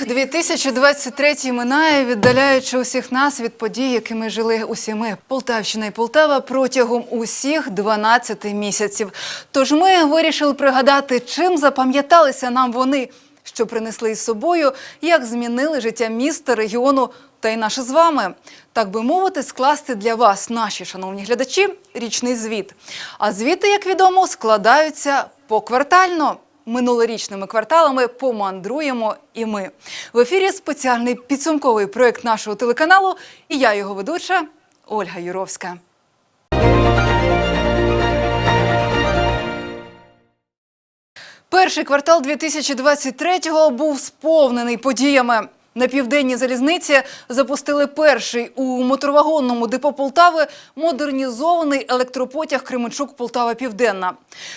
Рік 2023 минає, віддаляючи усіх нас від подій, якими жили усі ми. Полтавщина і Полтава протягом усіх 12 місяців. Тож ми вирішили пригадати, чим запам'яталися нам вони, що принесли із собою, як змінили життя міста, регіону та й наше з вами. Так би мовити, скласти для вас, наші шановні глядачі, річний звіт. А звіти, як відомо, складаються поквартально. Минулорічними кварталами помандруємо і ми. В ефірі спеціальний підсумковий проект нашого телеканалу. І я його ведуча Ольга Юровська. Перший квартал 2023-го був сповнений подіями. На південній залізниці запустили перший у моторвагонному депо Полтави модернізований електропотяг Кременчук Полтава Південна.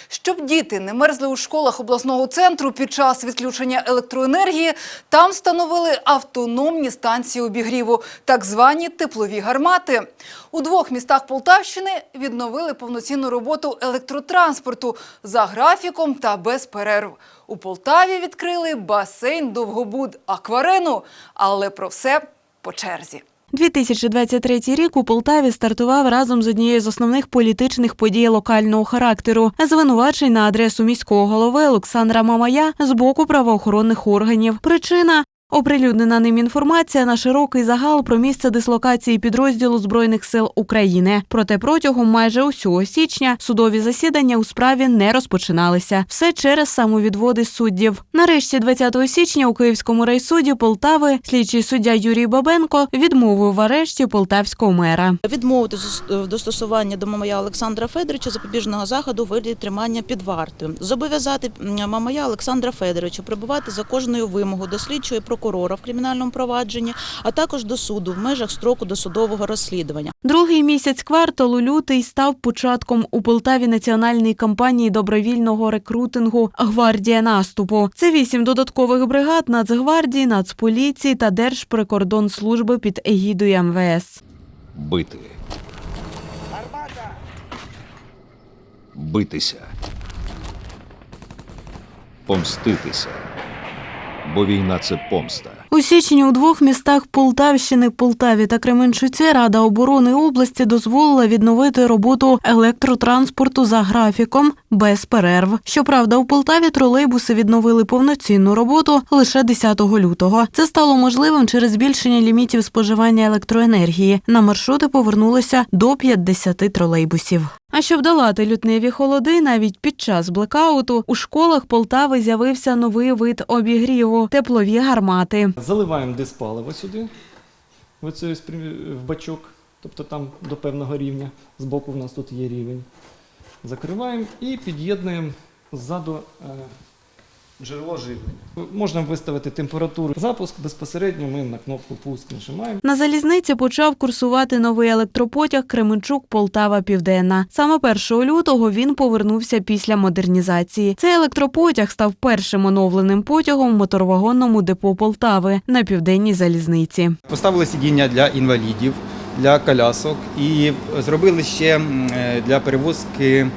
Щоб діти не мерзли у школах обласного центру під час відключення електроенергії, там встановили автономні станції обігріву, так звані теплові гармати. У двох містах Полтавщини відновили повноцінну роботу електротранспорту за графіком та без перерв. У Полтаві відкрили басейн Довгобуд Акварену, але про все по черзі. 2023 рік у Полтаві стартував разом з однією з основних політичних подій локального характеру звинувачень на адресу міського голови Олександра Мамая з боку правоохоронних органів. Причина оприлюднена ним інформація на широкий загал про місце дислокації підрозділу збройних сил України. Проте протягом майже усього січня судові засідання у справі не розпочиналися. Все через самовідводи суддів. Нарешті, 20 січня, у Київському райсуді Полтави слідчий суддя Юрій Бабенко відмовив в арешті полтавського мера. Відмовити в до Мамая Олександра Федоровича запобіжного заходу вигляді тримання під вартою. Зобов'язати Мамая Олександра Федоровича прибувати за кожною вимогою до слідчого і прокурора в кримінальному провадженні, а також до суду в межах строку досудового розслідування. Другий місяць кварталу лютий став початком у Полтаві національної кампанії добровільного рекрутингу Гвардія наступу. Це вісім додаткових бригад Нацгвардії, Нацполіції та Держприкордонслужби під егідою МВС. Бити. Битися. Помститися. Бо війна це помста. У січні у двох містах Полтавщини, Полтаві та Кременчуці Рада оборони області дозволила відновити роботу електротранспорту за графіком без перерв. Щоправда, у Полтаві тролейбуси відновили повноцінну роботу лише 10 лютого. Це стало можливим через збільшення лімітів споживання електроенергії. На маршрути повернулося до 50 тролейбусів. А щоб долати лютневі холоди, навіть під час блекауту у школах Полтави з'явився новий вид обігріву теплові гармати. Заливаємо диспаливо сюди, в, цей в бачок, тобто там до певного рівня. Збоку в нас тут є рівень. Закриваємо і під'єднуємо ззаду е, джерело живлення. Можна виставити температуру. Запуск безпосередньо ми на кнопку пуск нажимаємо. На залізниці почав курсувати новий електропотяг Кременчук Полтава Південна. Саме 1 лютого він повернувся після модернізації. Цей електропотяг став першим оновленим потягом в моторвагонному депо Полтави на південній залізниці. Поставили сидіння для інвалідів, для колясок і зробили ще е, для перевозки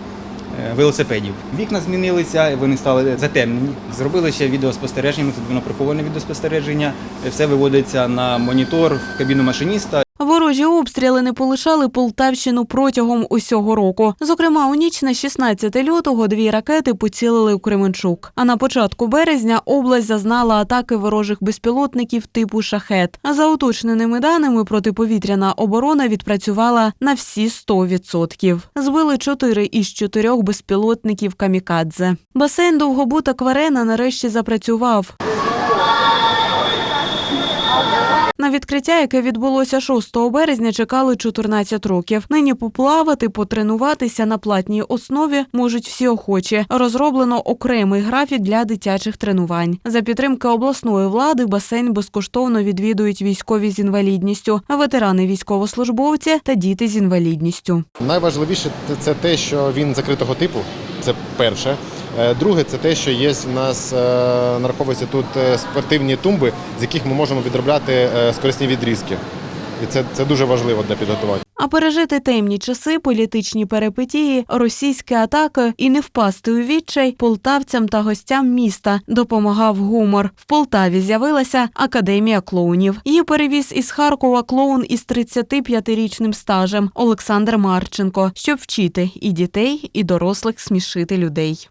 велосипедів. Вікна змінилися, вони стали затемнені. Зробили ще відеоспостереження, тут воно приховане відеоспостереження. Все виводиться на монітор в кабіну машиніста. Ворожі обстріли не полишали Полтавщину протягом усього року. Зокрема, у ніч на 16 лютого дві ракети поцілили у Кременчук. А на початку березня область зазнала атаки ворожих безпілотників типу шахет. За уточненими даними, протиповітряна оборона відпрацювала на всі 100%. Збили чотири із чотирьох безпілотників камікадзе. Басейн Довгобута Кварена нарешті запрацював. На відкриття, яке відбулося 6 березня, чекали 14 років. Нині поплавати, потренуватися на платній основі можуть всі охочі. Розроблено окремий графік для дитячих тренувань. За підтримки обласної влади басейн безкоштовно відвідують військові з інвалідністю, ветерани військовослужбовці та діти з інвалідністю. Найважливіше це те, що він закритого типу. Це перше. Е, Друге, це те, що є в нас е, нараховуються тут е, спортивні тумби, з яких ми можемо відробляти скорисні відрізки. І це, це дуже важливо для підготування. А пережити темні часи, політичні перипетії, російські атаки і не впасти у відчай полтавцям та гостям міста допомагав гумор. В Полтаві з'явилася академія клоунів. Її перевіз із Харкова клоун із 35-річним стажем Олександр Марченко, щоб вчити і дітей, і дорослих смішити людей.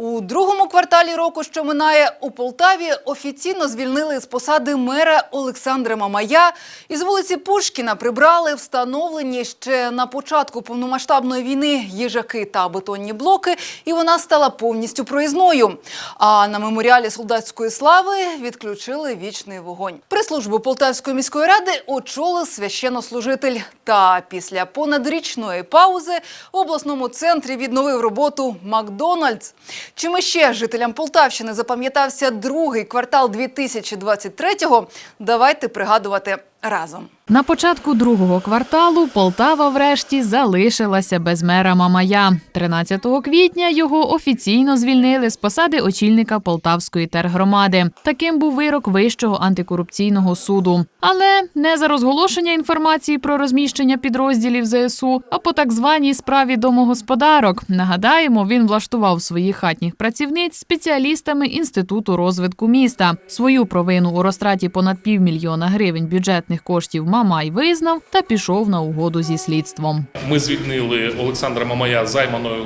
У другому кварталі року, що минає, у Полтаві офіційно звільнили з посади мера Олександра Мамая. Із вулиці Пушкіна прибрали встановлені ще на початку повномасштабної війни їжаки та бетонні блоки, і вона стала повністю проїзною. А на меморіалі солдатської слави відключили вічний вогонь. Прес-службу Полтавської міської ради очолив священнослужитель. Та після понадрічної паузи в обласному центрі відновив роботу Макдональдс. Чим ще жителям Полтавщини запам'ятався другий квартал 2023-го, давайте пригадувати разом. На початку другого кварталу Полтава врешті залишилася без мера Мамая. 13 квітня його офіційно звільнили з посади очільника Полтавської тергромади. Таким був вирок Вищого антикорупційного суду. Але не за розголошення інформації про розміщення підрозділів ЗСУ, а по так званій справі домогосподарок. Нагадаємо, він влаштував своїх хатніх працівниць спеціалістами інституту розвитку міста. Свою провину у розтраті понад півмільйона гривень бюджетних коштів Мамай визнав та пішов на угоду зі слідством. Ми звільнили Олександра Мамая займаної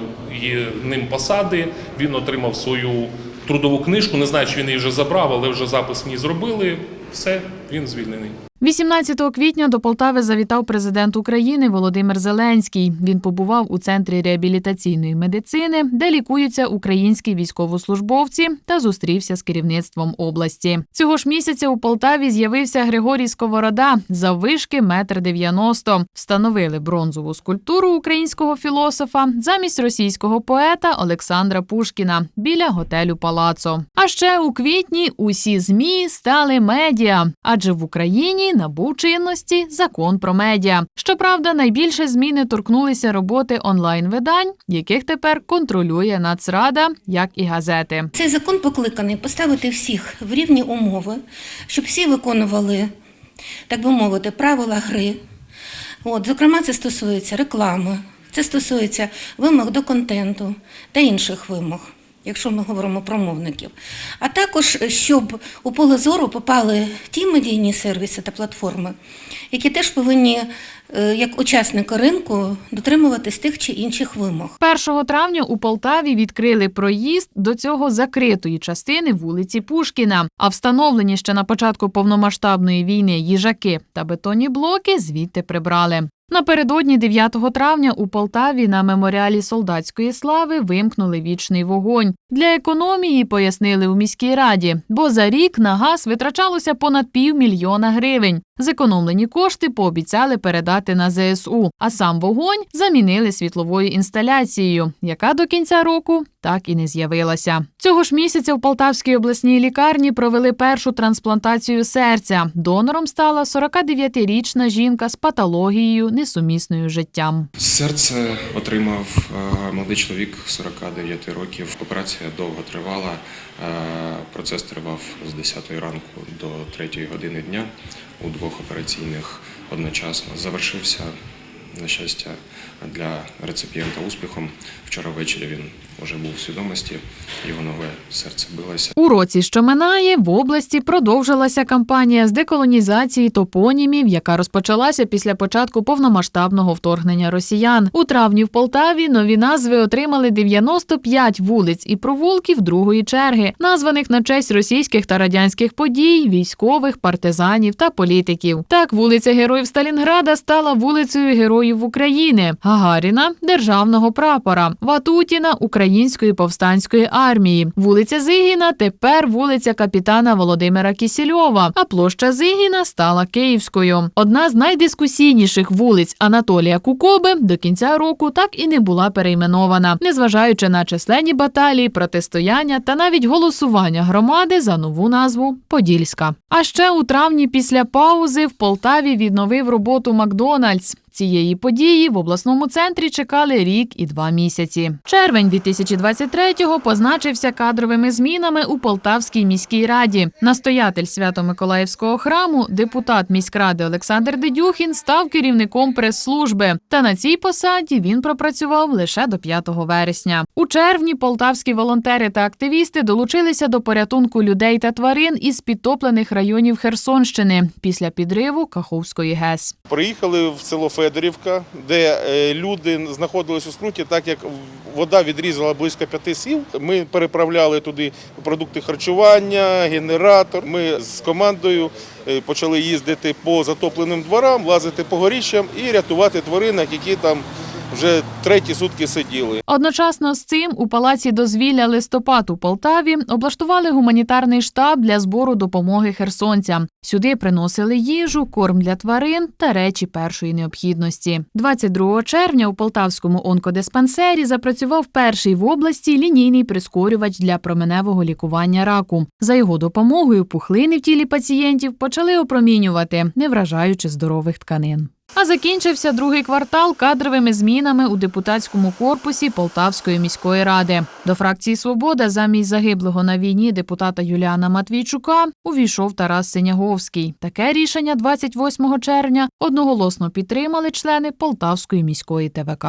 ним посади. Він отримав свою трудову книжку. Не знаю, чи він її вже забрав, але вже запис мені зробили. Все, він звільнений. 18 квітня до Полтави завітав президент України Володимир Зеленський. Він побував у центрі реабілітаційної медицини, де лікуються українські військовослужбовці, та зустрівся з керівництвом області. Цього ж місяця у Полтаві з'явився Григорій Сковорода заввишки метр дев'яносто. Встановили бронзову скульптуру українського філософа замість російського поета Олександра Пушкіна біля готелю Палацо. А ще у квітні усі змі стали медіа, адже в Україні набув чинності закон про медіа. Щоправда, найбільше зміни торкнулися роботи онлайн-видань, яких тепер контролює Нацрада, як і газети. Цей закон покликаний поставити всіх в рівні умови, щоб всі виконували, так би мовити, правила гри. От, зокрема, це стосується реклами, це стосується вимог до контенту та інших вимог, якщо ми говоримо про мовників. А також, щоб у поле зору попали ті медійні сервіси та платформи, які теж повинні, е, як учасники ринку, дотримуватись тих чи інших вимог. 1 травня у Полтаві відкрили проїзд до цього закритої частини вулиці Пушкіна. А встановлені ще на початку повномасштабної війни їжаки та бетонні блоки звідти прибрали. Напередодні 9 травня у Полтаві на меморіалі солдатської слави вимкнули вічний вогонь. Для економії пояснили у міській раді, бо за рік на газ витрачалося понад півмільйона гривень. Зекономлені кошти пообіцяли передати на ЗСУ, а сам вогонь замінили світловою інсталяцією, яка до кінця року так і не з'явилася. Цього ж місяця в Полтавській обласній лікарні провели першу трансплантацію серця. Донором стала 49-річна жінка з патологією, несумісною життям. Серце отримав е, молодий чоловік 49 років. Операція довго тривала. Е, Процес тривав з 10 ранку до 3 години дня у двох операційних одночасно. Завершився, на щастя, для реципієнта успіхом. Вчора ввечері він вже був у свідомості, його нове серце билося. У році, що минає, в області продовжилася кампанія з деколонізації топонімів, яка розпочалася після початку повномасштабного вторгнення росіян. У травні в Полтаві нові назви отримали 95 вулиць і провулків другої черги, названих на честь російських та радянських подій, військових, партизанів та політиків. Так, вулиця Героїв Сталінграда стала вулицею Героїв України, Гагаріна державного прапора, Ватутіна Української повстанської армії. Вулиця Зигіна тепер вулиця капітана Володимира Кісільова, а площа Зигіна стала Київською. Одна з найдискусійніших вулиць Анатолія Кукоби до кінця року так і не була перейменована, незважаючи на численні баталії, протистояння та навіть голосування громади за нову назву Подільська. А ще у травні після паузи в Полтаві відновив роботу Макдональдс. Цієї події в обласному центрі чекали рік і два місяці. Червень 2023-го позначився кадровими змінами у Полтавській міській раді. Настоятель Свято-Миколаївського храму, депутат міськради Олександр Дедюхін, став керівником прес-служби. Та на цій посаді він пропрацював лише до 5 вересня. У червні полтавські волонтери та активісти долучилися до порятунку людей та тварин із підтоплених районів Херсонщини після підриву Каховської ГЕС. Приїхали в село Федорівка, де е, люди знаходились у скруті, так як вода відрізала близько п'яти сіл. Ми переправляли туди продукти харчування, генератор. Ми з командою е, почали їздити по затопленим дворам, лазити по горіщам і рятувати тваринок, які там вже треті сутки сиділи. Одночасно з цим у палаці дозвілля листопад у Полтаві облаштували гуманітарний штаб для збору допомоги херсонцям. Сюди приносили їжу, корм для тварин та речі першої необхідності. 22 червня у полтавському онкодиспансері запрацював перший в області лінійний прискорювач для променевого лікування раку. За його допомогою пухлини в тілі пацієнтів почали опромінювати, не вражаючи здорових тканин. А закінчився другий квартал кадровими змінами у депутатському корпусі Полтавської міської ради. До фракції Свобода замість загиблого на війні депутата Юліана Матвійчука увійшов Тарас Синяговський. Таке рішення 28 червня одноголосно підтримали члени Полтавської міської ТВК.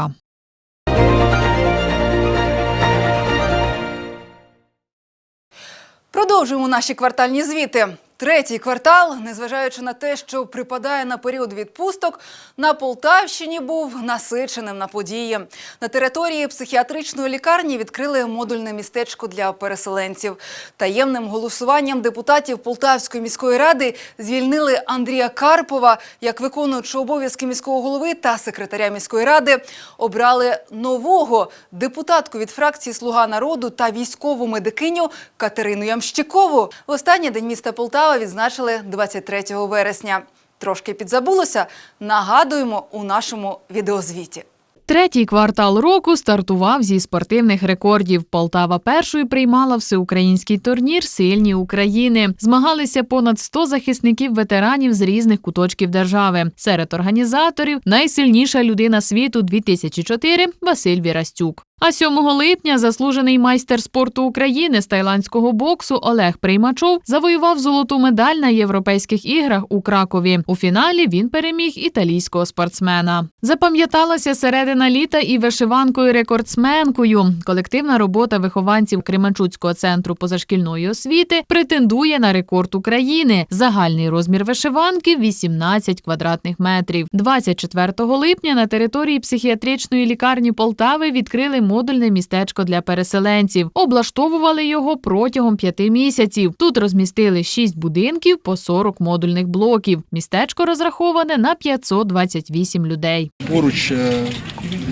Продовжуємо наші квартальні звіти. Третій квартал, незважаючи на те, що припадає на період відпусток, на Полтавщині був насиченим на події. На території психіатричної лікарні відкрили модульне містечко для переселенців. Таємним голосуванням депутатів Полтавської міської ради звільнили Андрія Карпова як виконуючого обов'язки міського голови та секретаря міської ради. Обрали нового депутатку від фракції Слуга народу та військову медикиню Катерину Ямщикову. В останній день міста Полтава відзначили 23 вересня. Трошки підзабулося. Нагадуємо у нашому відеозвіті. Третій квартал року стартував зі спортивних рекордів. Полтава першою приймала всеукраїнський турнір Сильні України. Змагалися понад 100 захисників ветеранів з різних куточків держави. Серед організаторів найсильніша людина світу 2004 Василь Вірастюк. А 7 липня заслужений майстер спорту України з тайландського боксу Олег Приймачов завоював золоту медаль на європейських іграх у Кракові. У фіналі він переміг італійського спортсмена. Запам'яталася середина літа і вишиванкою рекордсменкою. Колективна робота вихованців Кременчуцького центру позашкільної освіти претендує на рекорд України. Загальний розмір вишиванки 18 квадратних метрів. 24 липня на території психіатричної лікарні Полтави відкрили модульне містечко для переселенців. Облаштовували його протягом п'яти місяців. Тут розмістили шість будинків по 40 модульних блоків. Містечко розраховане на 528 людей. Поруч е,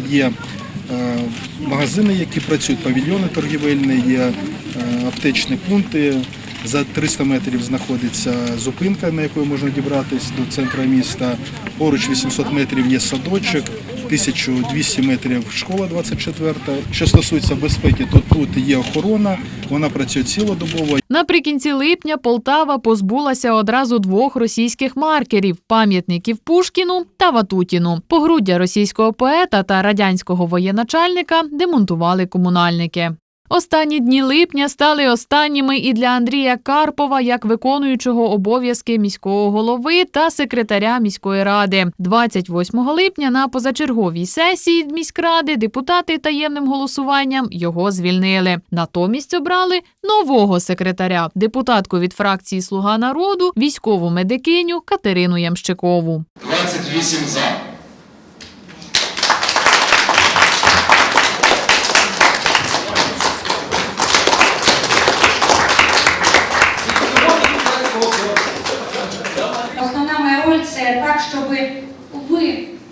є е, магазини, які працюють, павільйони торгівельні, є е, аптечні пункти. За 300 метрів знаходиться зупинка, на якої можна дібратися до центру міста. Поруч 800 метрів є садочок, 1200 метрів школа 24. Що стосується безпеки, то тут є охорона, вона працює цілодобово. Наприкінці липня Полтава позбулася одразу двох російських маркерів пам'ятників Пушкіну та Ватутіну. Погруддя російського поета та радянського воєначальника демонтували комунальники. Останні дні липня стали останніми і для Андрія Карпова як виконуючого обов'язки міського голови та секретаря міської ради. 28 липня на позачерговій сесії міськради депутати таємним голосуванням його звільнили. Натомість обрали нового секретаря, депутатку від фракції Слуга народу, військову медикиню Катерину Ямщикову. 28 за.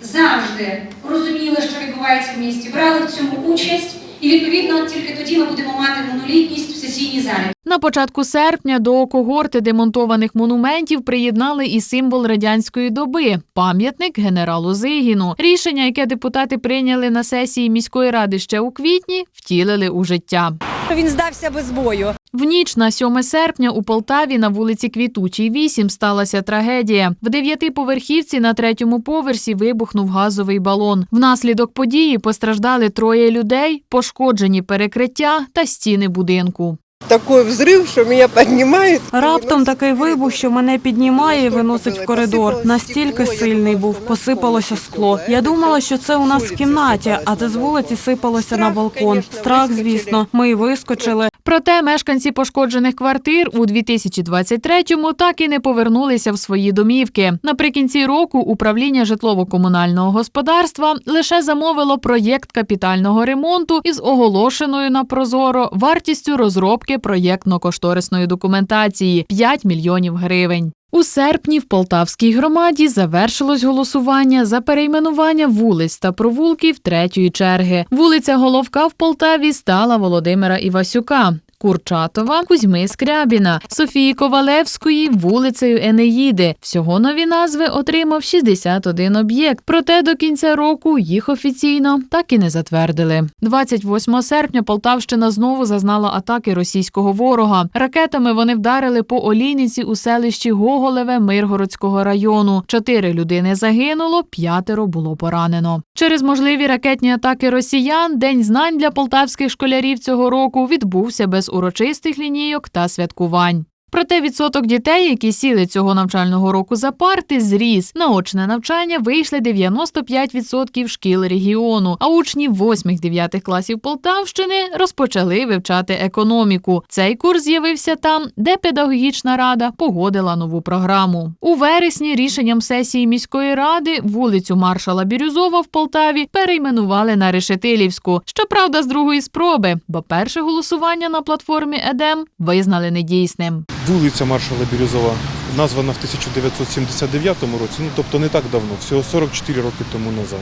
Завжди розуміли, що відбувається в місті, брали в цьому участь, і відповідно тільки тоді ми будемо мати монолітність в сесійній залі. На початку серпня до когорти демонтованих монументів приєднали і символ радянської доби пам'ятник генералу Зигіну. Рішення, яке депутати прийняли на сесії міської ради ще у квітні, втілили у життя. Він здався без бою. В ніч на 7 серпня у Полтаві на вулиці Квітучій 8 сталася трагедія. В дев'ятиповерхівці на третьому поверсі вибухнув газовий балон. Внаслідок події постраждали троє людей, пошкоджені перекриття та стіни будинку. Такой взрив, що мене піднімають. Раптом такий вибух, що мене піднімає і виносить в коридор. Настільки сильний був, посипалося скло. Я думала, що це у нас в кімнаті, а це з вулиці сипалося на балкон. Страх, звісно. Ми вискочили. Проте мешканці пошкоджених квартир у 2023-му так і не повернулися в свої домівки. Наприкінці року управління житлово-комунального господарства лише замовило проєкт капітального ремонту із оголошеною на прозоро вартістю розробки проєктно-кошторисної документації 5 мільйонів гривень. У серпні в Полтавській громаді завершилось голосування за перейменування вулиць та провулків третьої черги. Вулиця Головка в Полтаві стала Володимира Івасюка. Курчатова, Кузьми Скрябіна, Софії Ковалевської вулицею Енеїди. Всього нові назви отримав 61 об'єкт. Проте до кінця року їх офіційно так і не затвердили. 28 серпня Полтавщина знову зазнала атаки російського ворога. Ракетами вони вдарили по Олійниці у селищі Гоголеве Миргородського району. Чотири людини загинуло, п'ятеро було поранено. Через можливі ракетні атаки росіян День знань для полтавських школярів цього року відбувся без урочистих лінійок та святкувань. Проте відсоток дітей, які сіли цього навчального року за парти, зріс. На очне навчання вийшли 95% шкіл регіону, а учні 8-9 класів Полтавщини розпочали вивчати економіку. Цей курс з'явився там, де педагогічна рада погодила нову програму. У вересні рішенням сесії міської ради вулицю маршала Бірюзова в Полтаві перейменували на Решетилівську. Щоправда, з другої спроби, бо перше голосування на платформі ЕДЕМ визнали недійсним. Вулиця маршала Бірюзова названа в 1979 році, ну тобто не так давно, всього 44 роки тому назад.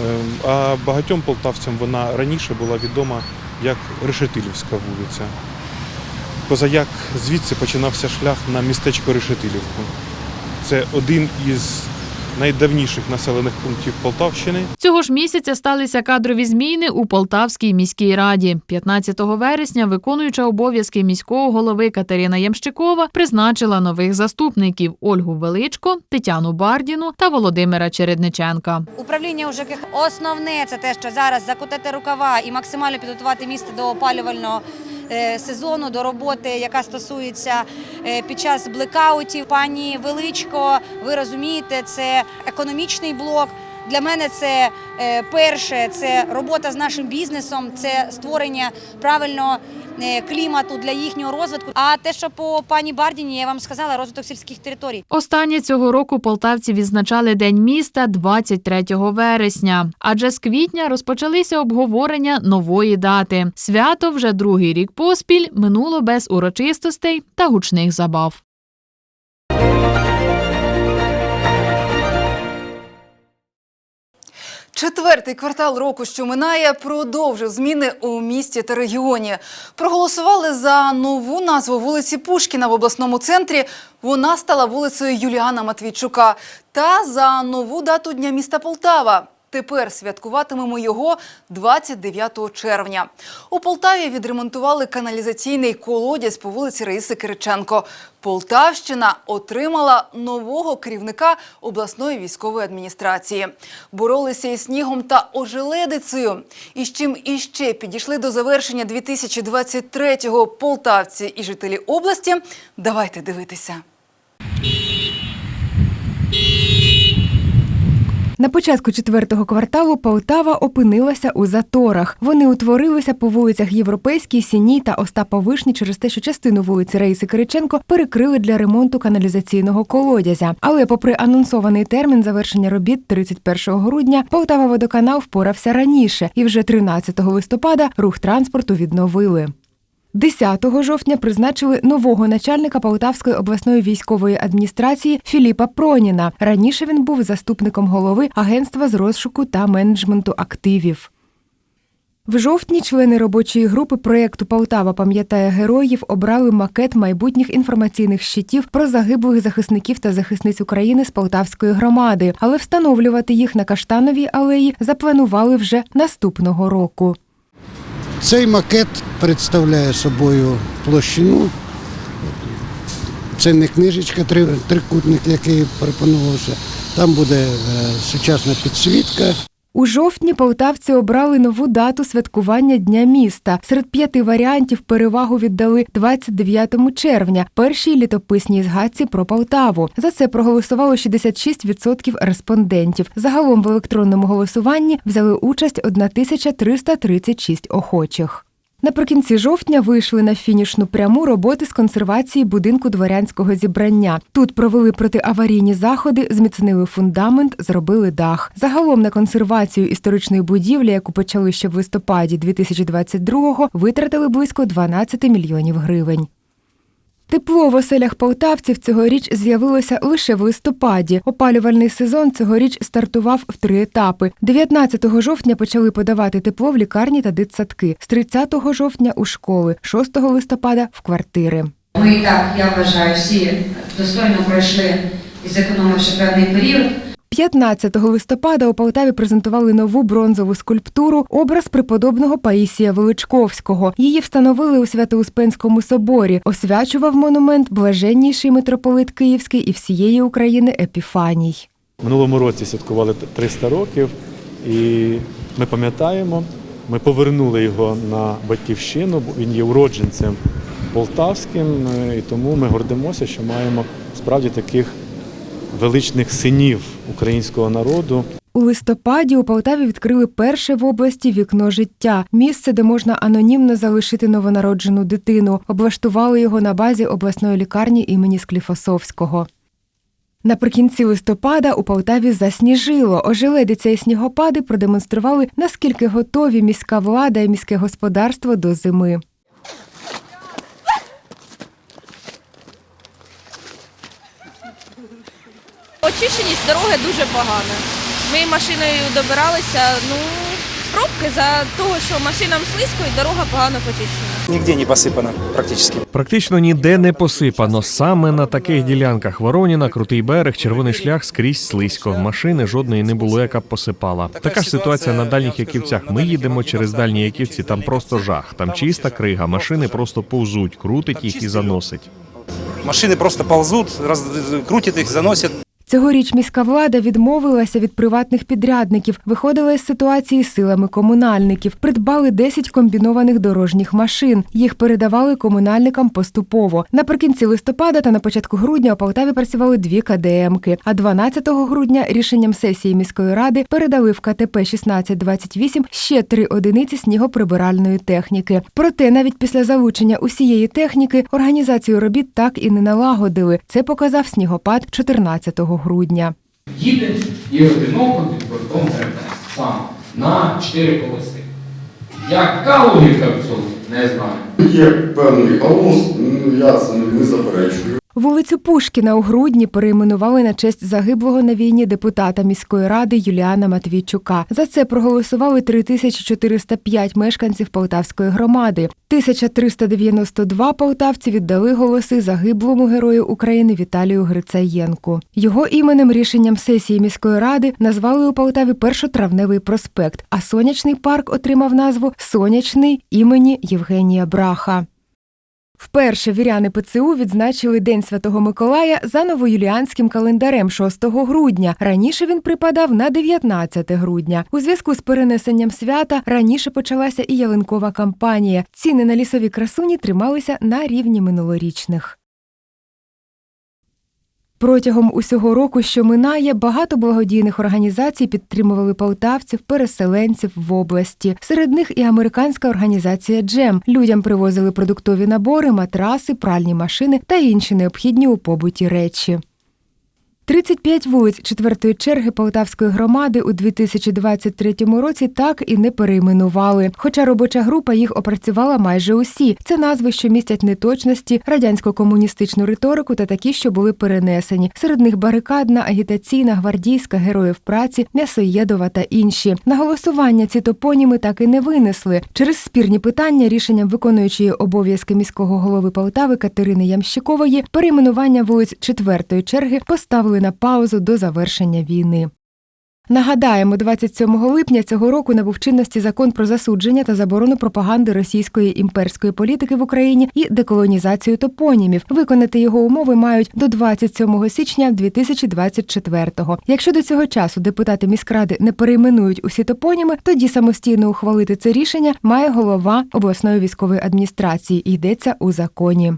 Ем, А багатьом полтавцям вона раніше була відома як Решетилівська вулиця. Позаяк звідси починався шлях на містечко Решетилівку. Це один із найдавніших населених пунктів Полтавщини. Цього ж місяця сталися кадрові зміни у Полтавській міській раді. 15 вересня виконуюча обов'язки міського голови Катерина Ямщикова призначила нових заступників Ольгу Величко, Тетяну Бардіну та Володимира Чередниченка. Управління ЖКХ основне це те, що зараз закутати рукава і максимально підготувати місто до опалювального сезону, до роботи, яка стосується е, під час блекаутів. Пані Величко, ви розумієте, це економічний блок. Для мене це е, перше, це робота з нашим бізнесом, це створення правильного е, клімату для їхнього розвитку. А те, що по пані Бардіні, я вам сказала, розвиток сільських територій. Останнє цього року полтавці відзначали День міста 23 вересня. Адже з квітня розпочалися обговорення нової дати. Свято вже другий рік поспіль минуло без урочистостей та гучних забав. Четвертий квартал року, що минає, продовжив зміни у місті та регіоні. Проголосували за нову назву вулиці Пушкіна в обласному центрі. Вона стала вулицею Юліана Матвійчука. Та за нову дату Дня міста Полтава. Тепер святкуватимемо його 29 червня. У Полтаві відремонтували каналізаційний колодязь по вулиці Раїси Кириченко. Полтавщина отримала нового керівника обласної військової адміністрації. Боролися із снігом та ожеледицею. І з чим іще підійшли до завершення 2023-го полтавці і жителі області. Давайте дивитися. На початку четвертого кварталу Полтава опинилася у заторах. Вони утворилися по вулицях Європейській, Сіній та Остапа Вишні через те, що частину вулиці Раїси Кириченко перекрили для ремонту каналізаційного колодязя. Але, попри анонсований термін завершення робіт 31 грудня, Полтава водоканал впорався раніше, і вже 13 листопада рух транспорту відновили. 10 жовтня призначили нового начальника Полтавської обласної військової адміністрації Філіпа Проніна. Раніше він був заступником голови агентства з розшуку та менеджменту активів. В жовтні члени робочої групи проєкту Полтава пам'ятає героїв обрали макет майбутніх інформаційних щитів про загиблих захисників та захисниць України з Полтавської громади, але встановлювати їх на Каштановій алеї запланували вже наступного року. Цей макет представляє собою площину. Це не книжечка, трикутник, який пропонувався. Там буде е, сучасна підсвітка. У жовтні полтавці обрали нову дату святкування Дня міста. Серед п'яти варіантів перевагу віддали 29 червня, першій літописній згадці про Полтаву. За це проголосувало 66% респондентів. Загалом в електронному голосуванні взяли участь 1336 охочих. Наприкінці жовтня вийшли на фінішну пряму роботи з консервації будинку дворянського зібрання. Тут провели протиаварійні заходи, зміцнили фундамент, зробили дах. Загалом на консервацію історичної будівлі, яку почали ще в листопаді 2022-го, витратили близько 12 мільйонів гривень. Тепло в оселях полтавців цьогоріч з'явилося лише в листопаді. Опалювальний сезон цьогоріч стартував в три етапи. 19 жовтня почали подавати тепло в лікарні та дитсадки, з 30 жовтня у школи, 6 листопада в квартири. Ми і так, я вважаю, всі достойно пройшли і зекономивши певний період. 15 листопада у Полтаві презентували нову бронзову скульптуру образ преподобного Паїсія Величковського. Її встановили у Свято-Успенському соборі. Освячував монумент блаженніший митрополит Київський і всієї України Епіфаній. Минулому році святкували 300 років, і ми пам'ятаємо, ми повернули його на батьківщину. Він є уродженцем полтавським, е, і тому ми гордимося, що маємо справді таких величних синів українського народу. У листопаді у Полтаві відкрили перше в області вікно життя місце, де можна анонімно залишити новонароджену дитину. Облаштували його на базі обласної лікарні імені Скліфосовського. Наприкінці листопада у Полтаві засніжило. Ожеледиця і снігопади продемонстрували, наскільки готові міська влада і міське господарство до зими. Очищеність дороги дуже погана. Ми машиною добиралися, ну, пробки за того, що машинам слизько і дорога погано почищена. Нигде не посыпано практически. Практично ніде не посипано. Саме на таких ділянках Вороніна, крутий берег, червоний шлях скрізь слизько. Машини жодної не було, яка б посипала. Така ж ситуація на дальніх яківцях. Ми їдемо через дальні яківці. Там просто жах. Там чиста крига. Машини просто повзуть, крутить їх і заносить. Машины просто ползут, раз, крутят их, заносят. Цьогоріч міська влада відмовилася від приватних підрядників, виходила із ситуації силами комунальників, придбали 10 комбінованих дорожніх машин. Їх передавали комунальникам поступово. Наприкінці листопада та на початку грудня у Полтаві працювали дві КДМки. А 12 грудня рішенням сесії міської ради передали в КТП 1628 ще три одиниці снігоприбиральної техніки. Проте навіть після залучення усієї техніки організацію робіт так і не налагодили. Це показав снігопад 14 грудня. Їде і одиноко під бортом гребе сам на чотири колеси. Яка логіка в цьому? Не знаю. Є певний ну я це не заперечую. Вулицю Пушкіна у грудні перейменували на честь загиблого на війні депутата міської ради Юліана Матвійчука. За це проголосували 3405 мешканців Полтавської громади. 1392 полтавці віддали голоси загиблому герою України Віталію Грицаєнку. Його іменем рішенням сесії міської ради назвали у Полтаві першотравневий проспект, а сонячний парк отримав назву Сонячний імені Євгенія Браха. Вперше віряни ПЦУ відзначили День Святого Миколая за новоюліанським календарем 6 грудня. Раніше він припадав на 19 грудня. У зв'язку з перенесенням свята раніше почалася і ялинкова кампанія. Ціни на лісові красуні трималися на рівні минулорічних. Протягом усього року, що минає, багато благодійних організацій підтримували полтавців, переселенців в області. Серед них і американська організація Джем. Людям привозили продуктові набори, матраси, пральні машини та інші необхідні у побуті речі. 35 вулиць четвертої черги Полтавської громади у 2023 році так і не перейменували. Хоча робоча група їх опрацювала майже усі. Це назви, що містять неточності, радянсько-комуністичну риторику та такі, що були перенесені. Серед них барикадна, агітаційна, гвардійська, героїв праці, м'ясоєдова та інші. На голосування ці топоніми так і не винесли. Через спірні питання рішенням виконуючої обов'язки міського голови Полтави Катерини Ямщикової перейменування вулиць четвертої черги поставили на паузу до завершення війни. Нагадаємо, 27 липня цього року набув чинності закон про засудження та заборону пропаганди російської імперської політики в Україні і деколонізацію топонімів. Виконати його умови мають до 27 січня 2024-го. Якщо до цього часу депутати міськради не перейменують усі топоніми, тоді самостійно ухвалити це рішення має голова обласної військової адміністрації. Йдеться у законі.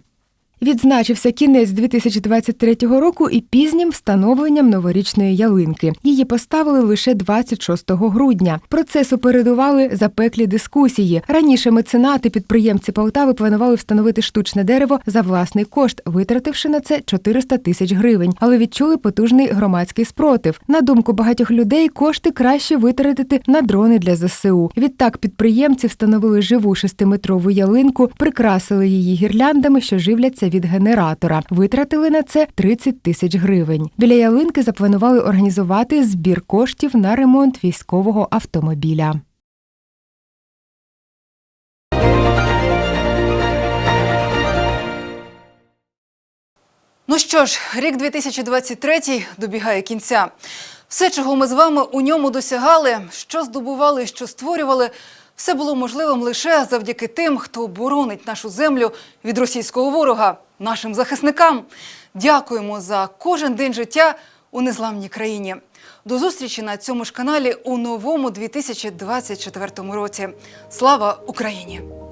Відзначився кінець 2023 року і пізнім встановленням новорічної ялинки. Її поставили лише 26 грудня. Процесу передували запеклі дискусії. Раніше меценати, підприємці Полтави планували встановити штучне дерево за власний кошт, витративши на це 400 тисяч гривень, але відчули потужний громадський спротив. На думку багатьох людей, кошти краще витратити на дрони для ЗСУ. Відтак підприємці встановили живу шестиметрову ялинку, прикрасили її гірляндами, що живляться від генератора. Витратили на це 30 тисяч гривень. Біля ялинки запланували організувати збір коштів на ремонт військового автомобіля. Ну що ж, рік 2023 добігає кінця. Все, чого ми з вами у ньому досягали, що здобували, що створювали, все було можливим лише завдяки тим, хто боронить нашу землю від російського ворога, нашим захисникам. Дякуємо за кожен день життя у незламній країні. До зустрічі на цьому ж каналі у новому 2024 році. Слава Україні!